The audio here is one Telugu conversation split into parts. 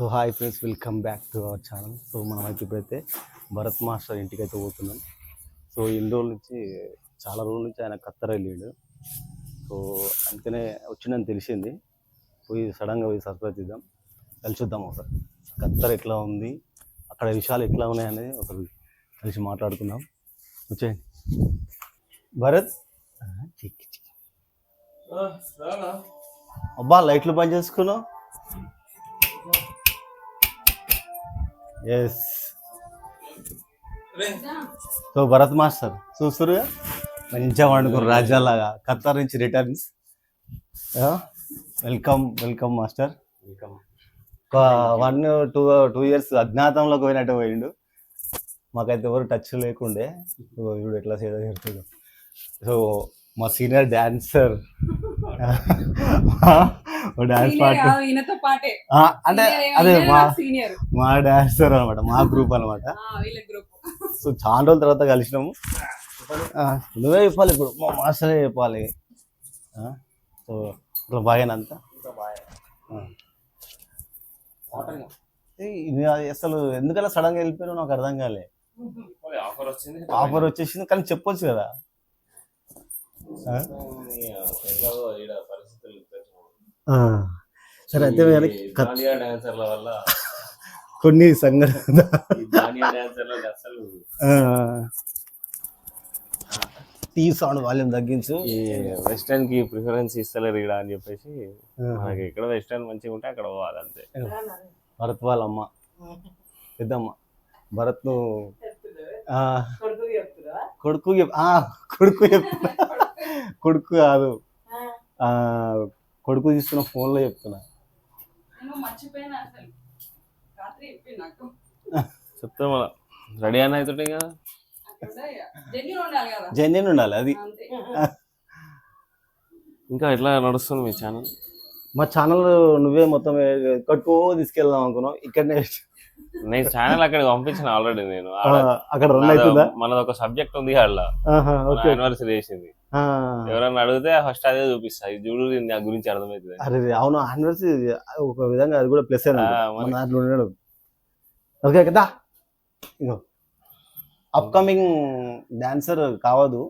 So hi friends welcome back to our channel so మనం అయితే ఇప్పుడైతే భరత్ మాస్టర్ ఇంటికి అయితే పోతున్నాం. సో ఇన్ని రోజుల నుంచి చాలా రోజుల నుంచి ఆయన కత్తర్ వెళ్ళాడు సో అందుకనే వచ్చిందని తెలిసింది. పోయి సడన్గా పోయి సర్ప్రైజ్ ఇద్దాం. కలిసి చూద్దాం ఒకసారి. కత్తర్ ఎట్లా ఉంది? అక్కడ విషయాలు ఎట్లా ఉన్నాయనేది ఒకసారి కలిసి మాట్లాడుకుందాం. వచ్చేయండి. భరత్. అబ్బా లైట్లు బంద్ చేసుకున్నావు? ఎస్ సో భరత్ మాస్టర్ చూస్తురుగా మంచిగా వండుకున్నారు రాజ్యాలాగా ఖత్తర్ నుంచి returns welcome welcome master welcome ఒక వన్ టూ టూ ఇయర్స్ అజ్ఞాతంలోకి పోయినట్టు పోయిండు. మాకైతే ఎవరు టచ్ లేకుండే. ఇప్పుడు ఎట్లా సేద చేస్తుంది సో మా సీనియర్ డాన్సర్. Dance party. అంటే అదే మా సీనియర్. మా డాన్సర్ అనమాట మా గ్రూప్ అనమాట ఆ, వీళ్ళ గ్రూప్. సో చాలా రోజుల తర్వాత కలిసినాము. నువ్వే చెప్పాలి ఇప్పుడు మా మాస్టరే చెప్పాలి. ఆ, సో ఇట్లా బాగానంత అసలు ఎందుకలా సడన్గా వెళ్ళిపోయావు నాకు అర్థం కాలే. ఆఫర్ వచ్చేసింది కానీ చెప్పొచ్చు కదా. సరే అయితే డాన్సర్ల వల్ల కొన్ని సంఘటన టీ సౌండ్ వాల్యూమ్ తగ్గించు. ఈ వెస్టర్న్కి ప్రిఫరెన్స్ ఇస్తలేరు ఈడ అని చెప్పేసి మనకి ఎక్కడ వెస్టర్న్ మంచిగా ఉంటే అక్కడ పోవాలి అంతే భరత్ వాళ్ళ అమ్మ పెద్దమ్మ భరత్ కొడుకు కొడుకు చెప్తున్నా. కొడుకు కాదు. ఆ, కొడుకు తీసుకున్న ఫోన్లో చెప్తున్నా. నేను మర్చిపోయినా అసలు. రాత్రి చెప్పి నాకు. చెప్తే మన రెడీ అని అవుతుంటే కదా. జెన్యున్ ఉండాలి అది. ఇంకా ఎట్లా నడుస్తుంది మీ ఛానల్ మా ఛానల్ నువ్వే మొత్తం కట్టుకో తీసుకెళ్దాం అనుకున్నాం ఇక్కడనే నేను ఛానల్ అక్కడ పంపించిన ఆల్రెడీ నేను. అక్కడ రన్ అవుతుందా? మనది ఒక సబ్జెక్ట్ ఉంది అలా. యానివర్సరీ చేసింది. ఆ, ఎవరన్నా అడిగితే ఫస్ట్ అదే చూపిస్తా. ఇది చూడు నా గురించి అర్థమవుతుంది అరే అవును యానివర్సరీ ఒక విధంగా అది కూడా ప్లస్. దాంట్లో ఉండడం. ఓకే కదా? ఇగో అప్కమింగ్ డాన్సర్ కావద్దు.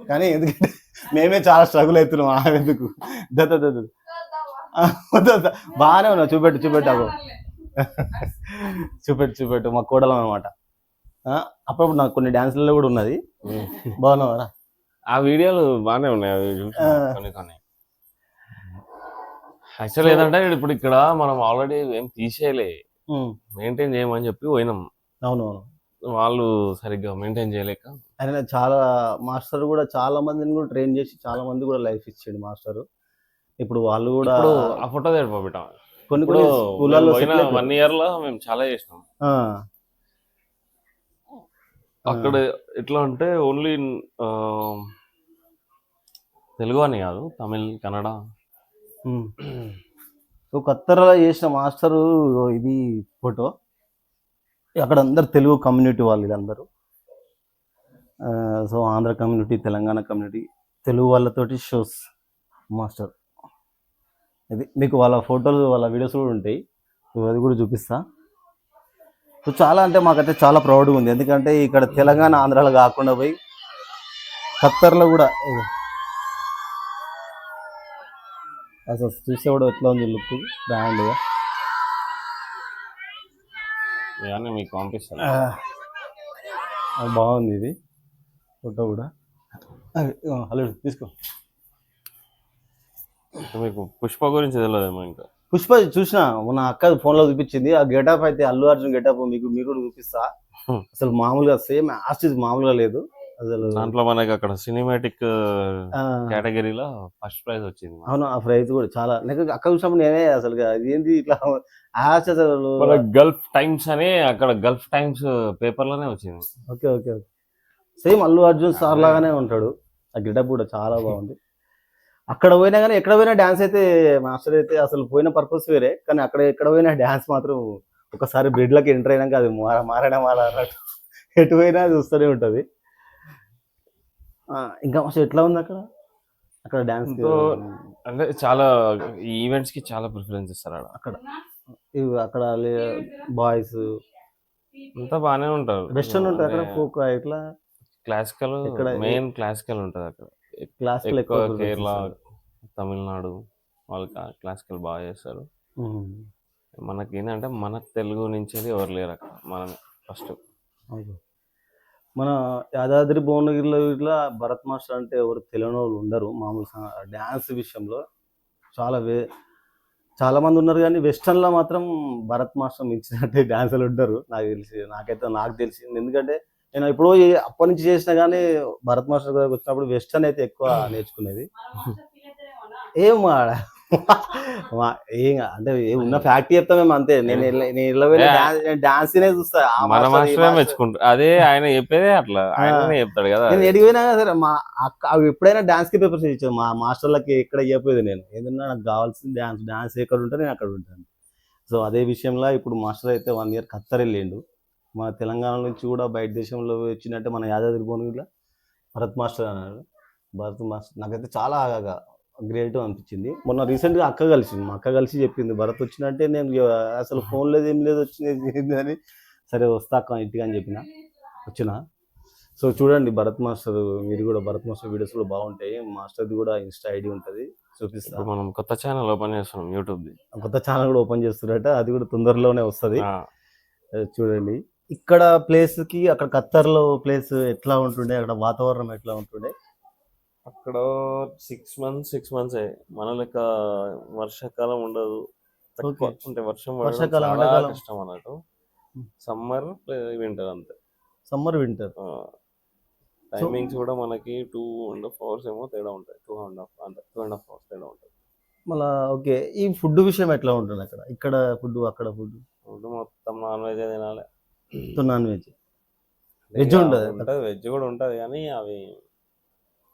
కానీ ఎందుకంటే మేమే చాలా స్ట్రగుల్ అవుతున్నాం. ఎందుకు? దత్త దత్త. బాగానే ఉన్నావు. చూపెట్టు చూపెట్టు అగో. చూపెట్టు చూపెట్టు. మా కోడలం అనమాట అప్పుడప్పుడు నాకు కొన్ని డాన్సులలో కూడా ఉన్నది. బాగున్నావా? ఆ వీడియోలు బాగానే ఉన్నాయి అవి. కొన్ని కొన్ని. యాక్చువల్ ఏంటంటే ఇప్పుడు ఇక్కడ మనం ఆల్రెడీ ఏం తీసేయలే. మెయింటైన్ చేయమని చెప్పి పోయినాం. అవును అవును. వాళ్ళు సరిగ్గా మెయింటైన్ చేయలేక. ఆయన చాలా మాస్టర్ కూడా చాలా మందిని కూడా ట్రైన్ చేసి చాలా మంది కూడా లైఫ్ ఇచ్చాడు మాస్టర్. ఇప్పుడు వాళ్ళు కూడా ఆ ఫోటో తెడిపోబెట్టాం కొన్ని అయిపోయారు. వన్ ఇయర్లో మేము చాలా చేసినాం. అక్కడ ఎట్లా అంటే ఓన్లీ తెలుగు అని కాదు తమిళ్ కన్నడ. ఉమ్. ఒక చేసిన మాస్టరు ఇది ఫోటో. అక్కడ అందరు తెలుగు కమ్యూనిటీ వాళ్ళు వీళ్ళందరూ. So Andhra community Telangana community Telugu వాళ్ళతోటి షోస్ మాస్టర్. ఇది మీకు వాళ్ళ ఫోటోలు వాళ్ళ వీడియోస్ కూడా ఉంటాయి. అది కూడా చూపిస్తా. సో చాలా అంటే మాకైతే చాలా ప్రౌడ్గా ఉంది. ఎందుకంటే ఇక్కడ తెలంగాణ ఆంధ్రాలో కాకుండా పోయి ఖత్తర్లో కూడా అసలు చూస్తే కూడా ఎట్లా ఉంది లుక్ బ్రాండ్గా ఇవన్నీ మీకు పంపిస్తాను. బాగుంది ఇది. ఫోటో కూడా. హలో తీసుకో. మీకు పుష్ప గురించి తెలియదేమో ఇంకా. పుష్ప చూసిన మన అక్క ఫోన్లో చూపించింది. ఆ గెటప్ అయితే అల్లు అర్జున్ గెటప్ మీకు మీరు కూడా చూపిస్తా. అసలు మామూలుగా సేమ్ ఆస్టిస్ మామూలుగా లేదు. అసలు దాంట్లో మనకి అక్కడ సినిమాటిక్ కేటగిరీలో ఫస్ట్ ప్రైజ్ వచ్చింది అవును ఆ ప్రైజ్ కూడా చాలా. నాకు అక్క చూసినప్పుడు నేనే అసలు ఏంది ఇట్లా ఆశ అసలు. గల్ఫ్ టైమ్స్ అని అక్కడ గల్ఫ్ టైమ్స్ పేపర్లోనే వచ్చింది. Okay okay okay. Same Allu Arjun sir లాగానే ఉంటాడు. ఆ గెటప్ కూడా చాలా బాగుంది. అక్కడ పోయినా కానీ ఎక్కడ పోయినా డ్యాన్స్ అయితే మాస్టర్ అయితే అసలు పోయిన పర్పస్ వేరే. కానీ అక్కడ ఎక్కడ పోయినా డ్యాన్స్ మాత్రం ఒకసారి బ్రిడ్లకి ఎంటర్ అయినాక అది మార మారనే మార అన్నట్టు. ఎటు పోయినా చూస్తూనే ఉంటుంది. ఇంకా అసలు ఎట్లా ఉంది అక్కడ? అక్కడ డ్యాన్స్ సో, అంటే చాలా ఈవెంట్స్కి చాలా ప్రిఫరెన్స్ ఇస్తారు అక్కడ. ఇవి అక్కడ బాయ్స్ అంతా బాగానే ఉంటారు. వెస్టర్న్ ఉంటుంది అక్కడ ఫోక్ ఇట్లా క్లాసికల్ ఇక్కడ మెయిన్ క్లాసికల్ ఉంటుంది అక్కడ. క్లాసికల్ ఎక్కువ కేరళ తమిళనాడు వాళ్ళు క్లాసికల్ బాగా చేస్తారు. మనకి ఏంటంటే మన తెలుగు నుంచి ఎవరు లేరు అక్కడ. మనం ఫస్ట్. మన యాదాద్రి భువనగిరిలో ఇట్లా భరత్ మాస్టర్ అంటే ఎవరు తెలియని వాళ్ళు ఉండరు. మామూలు డ్యాన్స్ విషయంలో చాలా వే చాలా మంది ఉన్నారు కానీ వెస్టర్న్లో మాత్రం భరత్ మాస్టర్ మించినట్టే డ్యాన్సులు ఉంటారు నాకు తెలిసి నాకైతే నాకు తెలిసింది. ఎందుకంటే నేను ఎప్పుడో అప్పటి నుంచి చేసినా కానీ భరత్ మాస్టర్ దగ్గరకు వచ్చినప్పుడు వెస్టర్న్ అయితే ఎక్కువ నేర్చుకునేది? ఏం ఆడ. ఏం అంటే ఉన్న ఫ్యాక్ట్ చెప్తామేమో అంతే. నేను డాన్స్ చూస్తా. మన మాస్టర్. మెచ్చుకుంటారు అదే ఆయన చెప్పేదే అట్లా. ఆయననే చెప్తాడు కదా. నేను ఎడిగిపోయినా సరే మా అక్క అవి ఎప్పుడైనా డాన్స్కి పేపర్స్ ఇచ్చాను మా మాస్టర్లకి ఎక్కడ చెప్పేది నేను. ఏదన్నా నాకు కావాల్సింది డాన్స్ డాన్స్ ఎక్కడ ఉంటే నేను అక్కడ ఉంటాను. సో అదే విషయంలో ఇప్పుడు మాస్టర్ అయితే వన్ ఇయర్ ఖత్తర్ వెళ్ళిండు. మన తెలంగాణ నుంచి కూడా బయట దేశంలో వచ్చినట్టే మన యాదాద్రి భువనగిరిలో భరత్ మాస్టర్ అన్నాడు. భరత్ మాస్టర్ నాకైతే చాలా గ్రేట్ అనిపించింది. మొన్న రీసెంట్గా అక్క కలిసింది. మా అక్క కలిసి చెప్పింది భరత్ వచ్చినట్టే నేను అసలు ఫోన్ లేదు ఏం లేదు వచ్చింది అని సరే వస్తా అక్క ఇంటికి అని చెప్పిన. వచ్చిన. సో చూడండి భరత్ మాస్టర్ మీరు కూడా భరత్ మాస్టర్ వీడియోస్ కూడా బాగుంటాయి. మాస్టర్ది కూడా ఇన్స్టా ఐడి ఉంటుంది. చూపిస్తా. ఇప్పుడు మనం కొత్త ఛానల్ ఓపెన్ చేస్తున్నాం యూట్యూబ్ ది కొత్త ఛానల్ కూడా ఓపెన్ చేస్తున్నట్ట అది కూడా తొందరలోనే వస్తుంది. చూడండి. ఇక్కడ ప్లేస్కి అక్కడ ఖత్తర్లో ప్లేస్ ఎట్లా ఉంటుండే? అక్కడ వాతావరణం ఎట్లా ఉంటుండే? అక్కడ సిక్స్ మంత్స్ సిక్స్ మంత్స్ మన లెక్క వర్షాకాలం ఉండదు. తక్కువ. అంటే వర్షం వర్షాకాలం. కష్టం అన్నట్టు. సమ్మర్ వింటర్ అంతే. సమ్మర్ వింటర్ టైమింగ్స్ కూడా మనకి టూ అండ్ హాఫ్ అవర్స్ ఏమో తేడా ఉంటాయి. టూ అండ్ హాఫ్ అంతే టూ అండ్ హాఫ్ అవర్స్ తేడా ఉంటాయి. మళ్ళా ఓకే. ఈ ఫుడ్ విషయం ఎట్లా ఉంటుంది అక్కడ? ఇక్కడ ఫుడ్ అక్కడ ఫుడ్ ఫుడ్ మొత్తం నాన్ వెజ్ తినాలి. నాన్ వెజ్ ఉండదా? ఉంటుంది వెజ్ కూడా ఉంటుంది కానీ అవి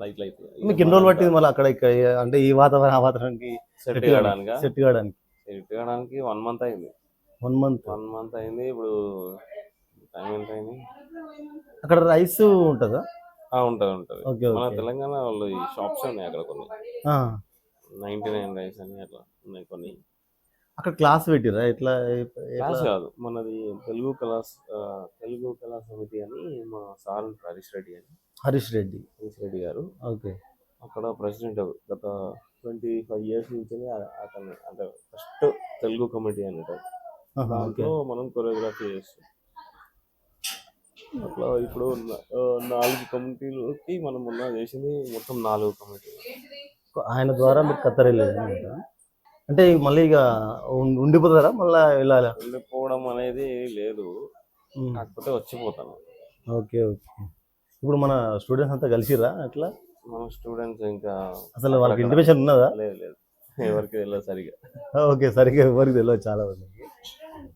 లైట్ లైట్ మీకు ఎన్ని రోజులు పట్టింది మళ్ళీ అక్కడ ఇక్కడ అంటే ఈ వాతావరణం ఆ వాతావరణానికి సెట్ కావడానికి? సెట్ కావడానికి? సెట్ కావడానికి వన్ మంత్ అయింది. వన్ మంత్ వన్ మంత్ అయింది. ఇప్పుడు టైం ఎంత అయింది? అక్కడ రైస్ ఉంటుందా? ఆ, ఉంటది ఉంటది. ఓకే మన తెలంగాణ వాళ్ళు ఈ షాప్స్ ఉన్నాయి అక్కడ కొన్ని. నైన్టీ నైన్ రైస్ అని అట్లా ఉన్నాయి కొన్ని. అక్కడ క్లాస్ పెట్టిరా ఎట్లా క్లాస్ కాదు. మనది తెలుగు కళాస్ తెలుగు కళా సమితి అని మా సార్ హరీష్ రెడ్డి అని. హరీష్ రెడ్డి. హరీష్ రెడ్డి గారు. ఓకే. అక్కడ ప్రెసిడెంట్ గత ట్వంటీ ఫైవ్ ఇయర్స్ నుంచి అతను అంటే ఫస్ట్ తెలుగు కమిటీ ఓకే. దాంట్లో మనం కొరియోగ్రఫీ చేస్తాం. అట్లా ఇప్పుడు నాలుగు కమిటీలకి మనం మొన్న చేసింది మొత్తం నాలుగు కమిటీలు? ఆయన ద్వారా మీరు అనమాట అంటే మళ్ళీ ఇక ఉండిపోతారా? మళ్ళీ వెళ్ళాలా? ఉండిపోవడం అనేది లేదు. కాకపోతే వచ్చిపోతాను. Okay okay. ఇప్పుడు మన స్టూడెంట్స్ అంతా కలిసిరా అట్లా? మన స్టూడెంట్స్ ఇంకా అసలు వాళ్ళకి ఇంటిమేషన్ ఉన్నదా? లేదు లేదు. ఎవరికి తెలియదు సరిగా. ఓకే సరిగ్గా ఎవరికి తెలియదు చాలా మందికి.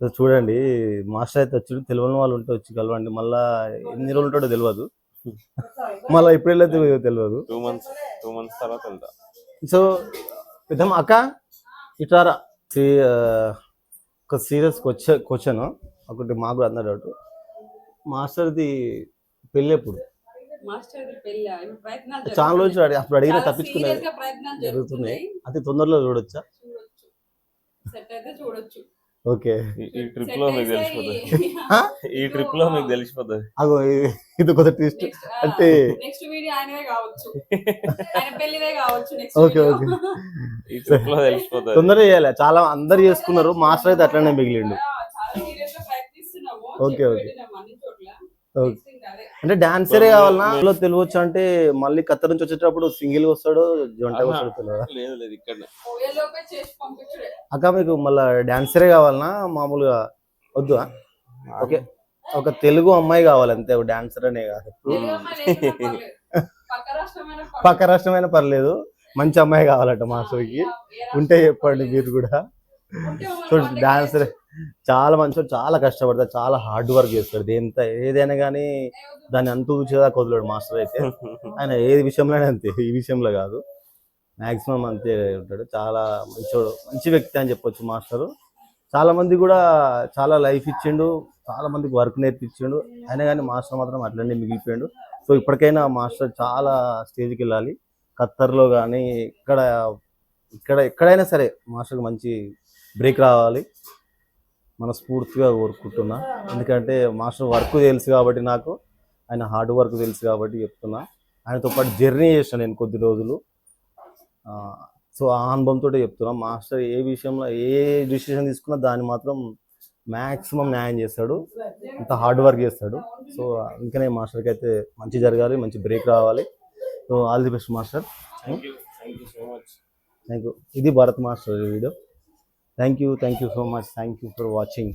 సో చూడండి మాస్టర్ అయితే వచ్చి తెలియని వాళ్ళు ఉంటే వచ్చి కలవండి. మళ్ళా ఎన్ని రోజులు ఉంటాడో తెలియదు. మళ్ళీ ఇప్పుడు వెళ్ళేది తెలియదు. టూ మంత్స్ టూ మంత్స్ తర్వాత వెళ్తా. సో పెద్దమ్మ అక్క? ఇటారా ఒక సీరియస్ క్వశ్చన్ క్వశ్చన్. ఒకటి మాకు అందరు డౌట్ మాస్టర్ది పెళ్ళి ఎప్పుడు? చాలా రోజులు అడిగి. అప్పుడు అడిగిన ప్రయత్నాలు జరుగుతున్నాయి. అతి తొందరలో చూడొచ్చా? చూడొచ్చు. ఓకే. ఈ- ట్రిప్లో మీకు తెలిసిపోతుంది? ఈ ట్రిప్లో మీకు తెలిసిపోతుంది అగో ఇది- కొత్త ట్విస్ట్ అంటే నెక్స్ట్ వీడియో ఆయనదే కావచ్చు. ఆయన పెళ్ళిదే కావచ్చు నెక్స్ట్ ఓకే, ఓకే. ఈ ట్రిప్లో తెలిసిపోతుంది తొందరగా చేయాలి. చాలా అందరు చేసుకున్నారు. మాస్టర్ అయితే అట్లనే మిగిలిండు. Okay, okay. అంటే డాన్సరే కావాలన్నా అందులో తెలియవచ్చు అంటే మళ్ళీ ఖత్తర్ నుంచి వచ్చేటప్పుడు సింగిల్ వస్తాడో జంట. వస్తాడో తెలియదా? లేదు లేదు ఇక్కడ అక్క మీకు మళ్ళీ డాన్సరే కావాలన్నా మామూలుగా వద్దు ఓకే. ఒక తెలుగు అమ్మాయి కావాలి అంతే డాన్సర్ అనే కాదు. పక్క రాష్ట్రమైన పర్లేదు. మంచి అమ్మాయి కావాలట మాస్టర్కి రాష్ట్రం ఉంటే చెప్పండి మీరు కూడా. contact dancer. చాలా మంచివాడు చాలా కష్టపడతాడు చాలా హార్డ్ వర్క్ చేస్తాడు. ఎంత ఏదైనా కానీ. దాన్ని అంతు చూసేదాకా వదలడు మాస్టర్ అయితే. ఆయన ఏ విషయంలోనే అంతే ఈ విషయంలో కాదు. మ్యాక్సిమం అంతే ఉంటాడు. చాలా మంచోడు మంచి వ్యక్తి అని చెప్పొచ్చు మాస్టరు. చాలామంది కూడా చాలా లైఫ్ ఇచ్చిండు చాలా మందికి వర్క్ నేర్పించిండు. అయినా కానీ మాస్టర్ మాత్రం అట్లనే మిగిలిపోయాడు. సో ఇప్పటికైనా మాస్టర్ చాలా స్టేజ్కి వెళ్ళాలి. ఖత్తర్లో కానీ ఇక్కడ ఇక్కడ ఎక్కడైనా సరే మాస్టర్కి మంచి బ్రేక్ రావాలి. మనస్ఫూర్తిగా కోరుకుంటున్నా. ఎందుకంటే మాస్టర్ వర్క్ తెలుసు కాబట్టి నాకు ఆయన హార్డ్ వర్క్ తెలుసు కాబట్టి చెప్తున్నా. ఆయనతో పాటు జర్నీ చేసాను నేను కొద్ది రోజులు. సో ఆ అనుభవంతో చెప్తున్నా. మాస్టర్ ఏ విషయంలో ఏ డిసిషన్ తీసుకున్నా దాన్ని మాత్రం మ్యాక్సిమం న్యాయం చేస్తాడు. అంత హార్డ్ వర్క్ చేస్తాడు. సో అందుకనే మాస్టర్కి అయితే మంచి జరగాలి మంచి బ్రేక్ రావాలి. So all the best master. Thank you thank you so much thank you ఇది Bharat master video. Thank you thank you so much thank you for watching